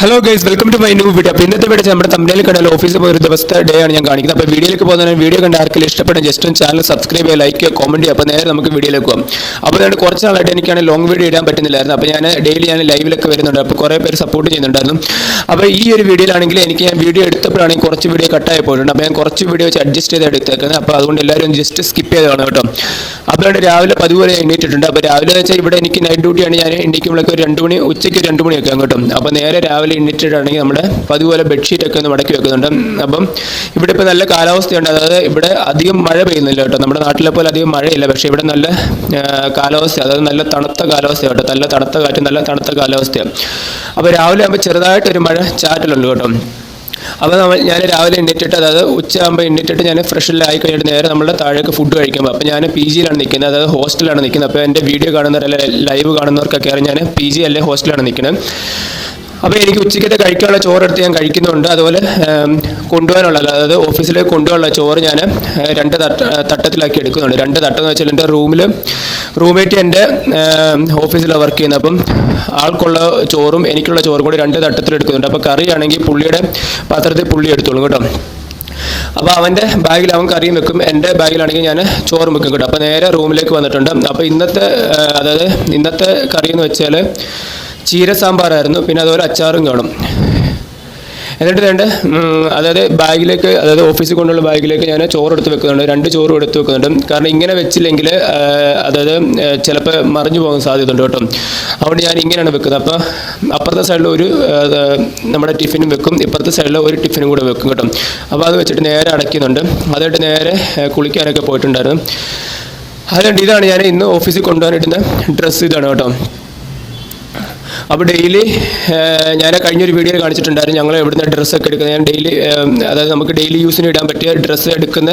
Hello guys welcome to my new video അപ്പോൾ ഇന്നത്തെ video നമ്മുടെ തമിഴിൽ കണ്ടാൽ ഓഫീസിൽ പോയ ഒരു ദിവസത്തെ ഡേ ആണ് ഞാൻ കാണിക്കുന്നത്. അപ്പോൾ വീഡിയോയിലേക്ക് പോകുന്നതിന് വീഡിയോ കണ്ട ആർക്കും ഇഷ്ടപ്പെടും ജസ്റ്റ് ചാനൽ സബ്സ്ക്രൈബ് ചെയ്യുക ലൈക്ക് ചെയ്യുക കോമന്റ് ചെയ്യുക. അപ്പോൾ നേരെ നമുക്ക് വീഡിയോയിലേക്ക് പോകാം അപ്പോൾ ഞാൻ കുറച്ച് നാളായിട്ട് എനിക്കാണ് ലോങ് വീഡിയോ ഇടാൻ പറ്റുന്നില്ലായിരുന്നു. അപ്പോൾ ഞാൻ ഡെയിലി ഞാൻ ലൈവിലൊക്കെ വരുന്നുണ്ട്. അപ്പോൾ കുറേ പേര് സപ്പോർട്ട് ചെയ്യുന്നുണ്ടായിരുന്നു. അപ്പോൾ ഈ ഒരു വീഡിയോയിലാണെങ്കിൽ എനിക്ക് ഞാൻ വീഡിയോ എടുത്തപ്പോഴാണെങ്കിൽ കുറച്ച് വീഡിയോ കട്ടായി പോയിട്ടുണ്ട്. അപ്പോൾ ഞാൻ കുറച്ച് വീഡിയോ വെച്ച് അഡ്ജസ്റ്റ് ചെയ്ത് എടുത്തേക്കുന്നത്. അപ്പോൾ അതുകൊണ്ട് എല്ലാവരും ജസ്റ്റ് സ്കിപ്പ് ചെയ്തതാണ് കേട്ടോ. അപ്പോൾ രാവിലെ പതിവരെ എണ്ണീറ്റിട്ടുണ്ട് അപ്പോൾ രാവിലെ വെച്ചാൽ ഇവിടെ എനിക്ക് നൈറ്റ് ഡ്യൂട്ടിയാണ് ഞാൻ എണീക്കുമ്പോഴൊക്കെ ഒരു രണ്ട് മണി ഉച്ചയ്ക്ക് രണ്ട് മണിയൊക്കെ കേട്ടോ. അപ്പോൾ നേരെ രാവിലെ എണീറ്റിട്ടാണെങ്കിൽ നമ്മൾ അതുപോലെ ബെഡ്ഷീറ്റ് ഒക്കെ ഒന്ന് മടക്കി വെക്കുന്നുണ്ട്. അപ്പം ഇവിടെ ഇപ്പോൾ നല്ല കാലാവസ്ഥയുണ്ട്. അതായത് ഇവിടെ അധികം മഴ പെയ്യുന്നില്ല കേട്ടോ. നമ്മുടെ നാട്ടിലെ പോലെ അധികം മഴയില്ല. പക്ഷേ ഇവിടെ നല്ല കാലാവസ്ഥ അതായത് നല്ല തണുത്ത കാലാവസ്ഥ കേട്ടോ. നല്ല തണുത്ത കാറ്റ് നല്ല തണുത്ത കാലാവസ്ഥയാണ് അപ്പോൾ രാവിലെ ആകുമ്പോൾ ചെറുതായിട്ടൊരു മഴ ചാറ്റലുണ്ട് കേട്ടോ. അപ്പോൾ നമ്മൾ ഞാൻ രാവിലെ എണ്ണിട്ടിട്ട് അതായത് ഉച്ചയാകുമ്പോൾ എണ്ണിട്ടിട്ട് ഞാൻ ഫ്രഷെല്ലാം ആയി കഴിഞ്ഞിട്ട് നേരെ നമ്മുടെ താഴേക്ക് ഫുഡ് കഴിക്കുമ്പോൾ അപ്പോൾ ഞാൻ പി ജിയിലാണ് നിൽക്കുന്നത് അതായത് ഹോസ്റ്റലാണ് നിൽക്കുന്നത് അപ്പോൾ എന്റെ വീഡിയോ കാണുന്നവർ ലൈവ് കാണുന്നവർക്കൊക്കെ അറിയാം ഞാൻ പി ജി അല്ലെ ഹോസ്റ്റലാണ് നിൽക്കുന്നത് അപ്പോൾ എനിക്ക് ഉച്ചയ്ക്കത്തെ കഴിക്കാനുള്ള ചോറ് എടുത്ത് ഞാൻ കഴിക്കുന്നുണ്ട്. അതുപോലെ കൊണ്ടുപോകാനുള്ള അതായത് ഓഫീസിലേക്ക് കൊണ്ടുപോകാനുള്ള ചോറ് ഞാൻ രണ്ട് തട്ട തട്ടത്തിലാക്കി എടുക്കുന്നുണ്ട്. രണ്ട് തട്ടം എന്ന് വെച്ചാൽ എന്റെ റൂമിൽ റൂംമേറ്റ് എന്റെ ഓഫീസിലാണ് വർക്ക് ചെയ്യുന്നത്. അപ്പം ആൾക്കുള്ള ചോറും എനിക്കുള്ള ചോറും കൂടി രണ്ട് തട്ടത്തിൽ എടുക്കുന്നുണ്ട്. അപ്പോൾ കറിയാണെങ്കിൽ പുള്ളിയുടെ പാത്രത്തിൽ പുള്ളി എടുത്തോളും കേട്ടോ. അപ്പോൾ അവന്റെ ബാഗിൽ അവൻ കറിയും വെക്കും. എന്റെ ബാഗിലാണെങ്കിൽ ഞാൻ ചോറും വെക്കും കേട്ടോ. അപ്പോൾ നേരെ റൂമിലേക്ക് വന്നിട്ടുണ്ട്. അപ്പോൾ ഇന്നത്തെ അതായത് ഇന്നത്തെ കറി എന്ന് വെച്ചാൽ ചീര സാമ്പാറായിരുന്നു. പിന്നെ അതുപോലെ അച്ചാറും കാണും. എന്നിട്ട് രണ്ട് അതായത് ബാഗിലേക്ക് അതായത് ഓഫീസിൽ കൊണ്ടുള്ള ബാഗിലേക്ക് ഞാൻ ചോറ് എടുത്ത് വെക്കുന്നുണ്ട്. രണ്ട് ചോറും എടുത്ത് വെക്കുന്നുണ്ട്. കാരണം ഇങ്ങനെ വെച്ചില്ലെങ്കിൽ അതായത് ചിലപ്പോൾ മറിഞ്ഞു പോകാൻ സാധ്യതയുണ്ട് കേട്ടോ. അതുകൊണ്ട് ഞാൻ ഇങ്ങനെയാണ് വെക്കുന്നത്. അപ്പോൾ അപ്പുറത്തെ സൈഡിൽ ഒരു നമ്മുടെ ടിഫിനും വെക്കും. ഇപ്പുറത്തെ സൈഡിൽ ഒരു ടിഫിനും കൂടെ വെക്കും കേട്ടോ. അപ്പോൾ അത് വെച്ചിട്ട് നേരെ അടയ്ക്കുന്നുണ്ട്. അതായിട്ട് നേരെ കുളിക്കാനൊക്കെ പോയിട്ടുണ്ടായിരുന്നു. അതുകൊണ്ട് ഇതാണ് ഞാൻ ഇന്ന് ഓഫീസിൽ കൊണ്ടുപോകാനിടുന്ന ഡ്രസ്സ് ഇതാണ് കേട്ടോ. അപ്പോൾ ഡെയിലി ഞാൻ കഴിഞ്ഞൊരു വീഡിയോ കാണിച്ചിട്ടുണ്ടായിരുന്നു. ഞങ്ങൾ എവിടുന്ന് ഡ്രസ്സൊക്കെ എടുക്കുന്നത്? ഞാൻ ഡെയിലി അതായത് നമുക്ക് ഡെയിലി യൂസിന് ഇടാൻ പറ്റിയ ഡ്രസ്സ് എടുക്കുന്ന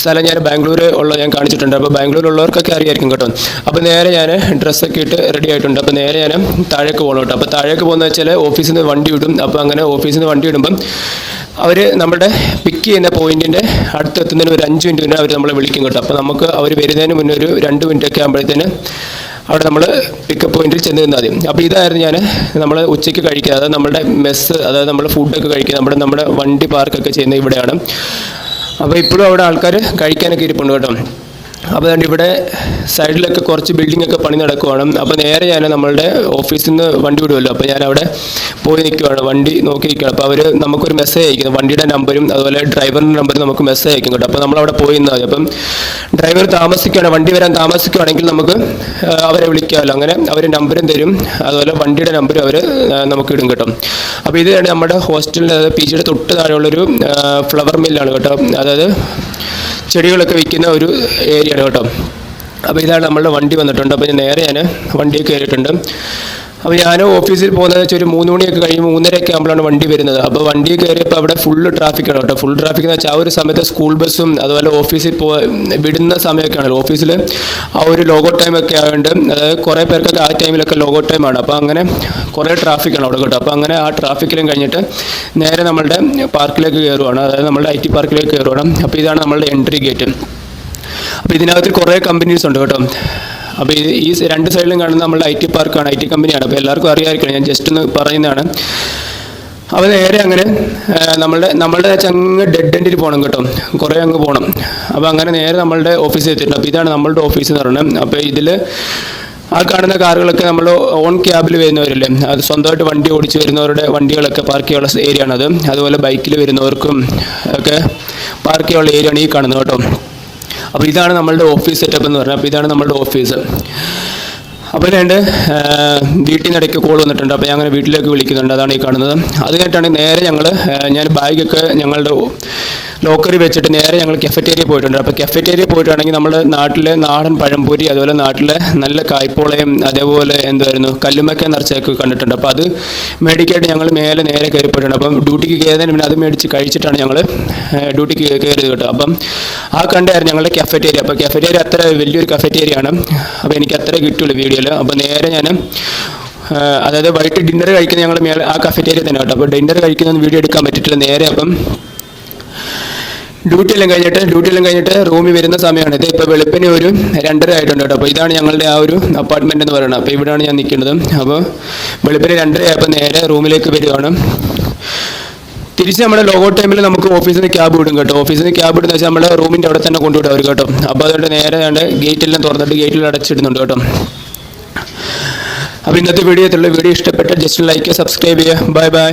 സ്ഥലം ഞാൻ ബാംഗ്ലൂർ ഉള്ള ഞാൻ കാണിച്ചിട്ടുണ്ട്. അപ്പോൾ ബാംഗ്ലൂരുള്ളവർക്കൊക്കെ അറിയായിരിക്കും കേട്ടോ. അപ്പോൾ നേരെ ഞാൻ ഡ്രസ്സൊക്കെ ഇട്ട് റെഡി ആയിട്ടുണ്ട്. അപ്പോൾ നേരെ ഞാൻ താഴേക്ക് പോകണം കേട്ടോ. അപ്പോൾ താഴേക്ക് പോകുന്നത് വെച്ചാൽ ഓഫീസിൽ നിന്ന് വണ്ടി വിടും. അപ്പോൾ അങ്ങനെ ഓഫീസിൽ നിന്ന് വണ്ടി വിടുമ്പം അവർ നമ്മുടെ പിക്ക് ചെയ്യുന്ന പോയിന്റിന്റെ അടുത്തെത്തുന്നതിന് ഒരു അഞ്ച് മിനിറ്റ് മുന്നേ അവർ നമ്മളെ വിളിക്കും കേട്ടോ. അപ്പോൾ നമുക്ക് അവർ വരുന്നതിന് മുന്നേ ഒരു രണ്ട് മിനിറ്റൊക്കെ ആകുമ്പോഴത്തേന് അവിടെ നമ്മൾ പിക്കപ്പ് പോയിന്റിൽ ചെന്ന് നിന്നാൽ മതി. അപ്പോൾ ഇതായിരുന്നു ഞാൻ നമ്മൾ ഉച്ചയ്ക്ക് കഴിക്കുക അതായത് നമ്മുടെ മെസ്സ് അതായത് നമ്മൾ ഫുഡൊക്കെ കഴിക്കുക നമ്മുടെ നമ്മുടെ വണ്ടി പാർക്കൊക്കെ ചെയ്യുന്നത് ഇവിടെയാണ്. അപ്പോൾ ഇപ്പോഴും അവിടെ ആൾക്കാർ കഴിക്കാനൊക്കെ ഇരിപ്പുണ്ട് കേട്ടോ. അപ്പോൾ അതുകൊണ്ട് ഇവിടെ സൈഡിലൊക്കെ കുറച്ച് ബിൽഡിംഗ് ഒക്കെ പണി നടക്കുവാണ്. അപ്പോൾ നേരെ ഞാൻ നമ്മളുടെ ഓഫീസിൽ നിന്ന് വണ്ടി വിടുമല്ലോ അപ്പോൾ ഞാൻ അവിടെ പോയി നിൽക്കുവാണ് വണ്ടി നോക്കി നിൽക്കുകയാണ് അപ്പോൾ അവർ നമുക്കൊരു മെസ്സേജ് അയക്കുന്നു. വണ്ടിയുടെ നമ്പരും അതുപോലെ ഡ്രൈവറിന്റെ നമ്പറും നമുക്ക് മെസ്സേജ് അയക്കും കേട്ടോ. അപ്പോൾ നമ്മൾ അവിടെ പോയി നിന്നാൽ അപ്പം ഡ്രൈവർ താമസിക്കുകയാണ് വണ്ടി വരാൻ താമസിക്കുകയാണെങ്കിൽ നമുക്ക് അവരെ വിളിക്കാമല്ലോ. അങ്ങനെ അവർ നമ്പരും തരും. അതുപോലെ വണ്ടിയുടെ നമ്പരും അവർ നമുക്ക് ഇടും കേട്ടോ. അപ്പോൾ ഇത് നമ്മുടെ ഹോസ്റ്റലിന്റെ അതായത് പി ജിയുടെ തൊട്ട് താഴെയുള്ളൊരു ഫ്ലവർ മില്ലാണ് കേട്ടോ. അതായത് ചെടികളൊക്കെ വിൽക്കുന്ന ഒരു ഏരിയയാണ് കേട്ടോ. അപ്പോൾ ഇതാണ് നമ്മളുടെ വണ്ടി വന്നിട്ടുണ്ട്. അപ്പോൾ നേരെ ഞാൻ വണ്ടിയൊക്കെ കയറിയിട്ടുണ്ട്. അപ്പോൾ ഞാൻ ഓഫീസിൽ പോകുന്നത് വെച്ചാൽ ഒരു മൂന്ന് മണിയൊക്കെ കഴിയുമ്പോൾ മൂന്നരയൊക്കെ ആകുമ്പോഴാണ് വണ്ടി വരുന്നത്. അപ്പോൾ വണ്ടി കയറിയപ്പോൾ അവിടെ ഫുള്ള് ട്രാഫിക്കാണ് കേട്ടോ. ഫുൾ ട്രാഫിക് എന്ന് വെച്ചാൽ ആ ഒരു സമയത്ത് സ്കൂൾ ബസ്സും അതുപോലെ ഓഫീസിൽ പോ വിടുന്ന സമയമൊക്കെയാണല്ലോ ഓഫീസിൽ ആ ഒരു ലോഗോ ടൈമൊക്കെ ആയതുകൊണ്ട് അതായത് കുറേ പേർക്കൊക്കെ ആ ടൈമിലൊക്കെ ലോഗോ ടൈമാണ് അപ്പോൾ അങ്ങനെ കുറേ ട്രാഫിക്കാണ് അവിടെ കേട്ടോ. അപ്പോൾ അങ്ങനെ ആ ട്രാഫിക്കിലും കഴിഞ്ഞിട്ട് നേരെ നമ്മളുടെ പാർക്കിലേക്ക് കയറുവാണ് അതായത് നമ്മളുടെ ഐ ടി പാർക്കിലേക്ക് കയറുവാണ് അപ്പോൾ ഇതാണ് നമ്മളുടെ എൻട്രി ഗേറ്റ് അപ്പോൾ ഇതിനകത്ത് കുറേ കമ്പനീസ് ഉണ്ട് കേട്ടോ. അപ്പോൾ ഈ രണ്ട് സൈഡിലും കാണുന്ന നമ്മളുടെ ഐ ടി പാർക്കാണ് ഐ ടി കമ്പനിയാണ്. അപ്പോൾ എല്ലാവർക്കും അറിയാമായിരിക്കണം. ഞാൻ ജസ്റ്റ് ഒന്ന് പറയുന്നതാണ്. അപ്പോൾ നേരെ അങ്ങനെ നമ്മളുടെ നമ്മളുടെ അങ്ങ് ഡെഡ് എൻഡിൽ പോകണം കേട്ടോ. കുറേ അങ്ങ് പോകണം അപ്പോൾ അങ്ങനെ നേരെ നമ്മളുടെ ഓഫീസിൽ എത്തിയിട്ടുണ്ട്. അപ്പോൾ ഇതാണ് നമ്മളുടെ ഓഫീസ് എന്ന് പറയുന്നത്. അപ്പോൾ ഇതിൽ ആ കാണുന്ന കാറുകളൊക്കെ നമ്മൾ ഓൺ ക്യാബിൽ വരുന്നവരല്ലേ? അത് സ്വന്തമായിട്ട് വണ്ടി ഓടിച്ച് വരുന്നവരുടെ വണ്ടികളൊക്കെ പാർക്ക് ചെയ്യാനുള്ള ഏരിയ ആണത് അതുപോലെ ബൈക്കിൽ വരുന്നവർക്കും ഒക്കെ പാർക്ക് ചെയ്യാനുള്ള ഏരിയ ആണ് ഈ കാണുന്നത് കേട്ടോ. അപ്പോൾ ഇതാണ് നമ്മളുടെ ഓഫീസ് സെറ്റപ്പ് എന്ന് പറഞ്ഞാൽ അപ്പോൾ ഇതാണ് നമ്മളുടെ ഓഫീസ് അപ്പോൾ രണ്ട് വീട്ടിൽ നിന്ന് ഇടയ്ക്ക് കോൾ വന്നിട്ടുണ്ട്. അപ്പോൾ ഞാൻ അങ്ങനെ വീട്ടിലേക്ക് വിളിക്കുന്നുണ്ട്. അതാണ് ഈ കാണുന്നത്. അത് കഴിഞ്ഞിട്ടാണ് നേരെ ഞങ്ങൾ ഞാൻ ബാഗൊക്കെ ഞങ്ങളുടെ ലോക്കറിൽ വെച്ചിട്ട് നേരെ ഞങ്ങൾ കെഫറ്റേരിയ പോയിട്ടുണ്ട്. അപ്പോൾ കെഫറ്റേരിയ പോയിട്ടാണെങ്കിൽ നമ്മൾ നാട്ടിലെ നാടൻ പഴംപൊരി അതുപോലെ നാട്ടിലെ നല്ല കായ്പോളയും അതേപോലെ എന്തായിരുന്നു കല്ലുമക്ക നിറച്ചൊക്കെ കണ്ടിട്ടുണ്ട്. അപ്പോൾ അത് മേടിക്കായിട്ട് ഞങ്ങൾ മേലെ നേരെ കയറി പോയിട്ടുണ്ട് അപ്പം ഡ്യൂട്ടിക്ക് കയറുന്നതിന് പിന്നെ അത് മേടിച്ച് കഴിച്ചിട്ടാണ് ഞങ്ങൾ ഡ്യൂട്ടിക്ക് കയറിയത് കേട്ടോ. അപ്പം ആ കണ്ടായിരുന്നു ഞങ്ങളുടെ കഫറ്റേരിയ അപ്പോൾ കഫറ്റേരിയ അത്ര വലിയൊരു കഫറ്റേരിയ ആണ്. അപ്പോൾ എനിക്ക് അത്ര കിട്ടുള്ളൂ വീഡിയോയിൽ. അപ്പോൾ നേരെ ഞാൻ അതായത് വൈകിട്ട് ഡിന്നർ കഴിക്കുന്ന ഞങ്ങൾ മേലെ ആ കഫറ്റേരിയ തന്നെ കേട്ടോ. അപ്പോൾ ഡിന്നർ കഴിക്കുന്ന വീഡിയോ എടുക്കാൻ പറ്റിയിട്ടില്ല. നേരെ അപ്പം ഡ്യൂട്ടി എല്ലാം കഴിഞ്ഞിട്ട് ഡ്യൂട്ടി എല്ലാം കഴിഞ്ഞിട്ട് റൂമിൽ വരുന്ന സമയമാണ്. ഇത് ഇപ്പോൾ വെളുപ്പിന് ഒരു രണ്ടര ആയിട്ടുണ്ട് കേട്ടോ. അപ്പോൾ ഇതാണ് ഞങ്ങളുടെ ആ ഒരു അപ്പാർട്ട്മെന്റ് എന്ന് പറയുന്നത്. അപ്പോൾ ഇവിടെയാണ് ഞാൻ നിൽക്കുന്നത്. അപ്പോൾ വെളുപ്പിന് രണ്ടര ആയപ്പോൾ നേരെ റൂമിലേക്ക് വരികയാണ്. തിരിച്ച് നമ്മുടെ ലോഗോ ടൈമിൽ നമുക്ക് ഓഫീസിൽ നിന്ന് ക്യാബ് വിടും കേട്ടോ. ഓഫീസിൽ നിന്ന് ക്യാബ് ഇടുന്ന വെച്ചാൽ നമ്മുടെ റൂമിന്റെ അവിടെ തന്നെ കൊണ്ടുവിടും അവർ കേട്ടോ. അപ്പോൾ അതുകൊണ്ട് നേരെ ഞാൻ ഗേറ്റെല്ലാം തുറന്നിട്ട് ഗേറ്റിൽ അടച്ചിടുന്നുണ്ട് കേട്ടോ. അപ്പോൾ ഇന്നത്തെ വീഡിയോ വീഡിയോ ഇഷ്ടപ്പെട്ട ജസ്റ്റ് ലൈക്ക് സബ്സ്ക്രൈബ് ചെയ്യുക. Bye bye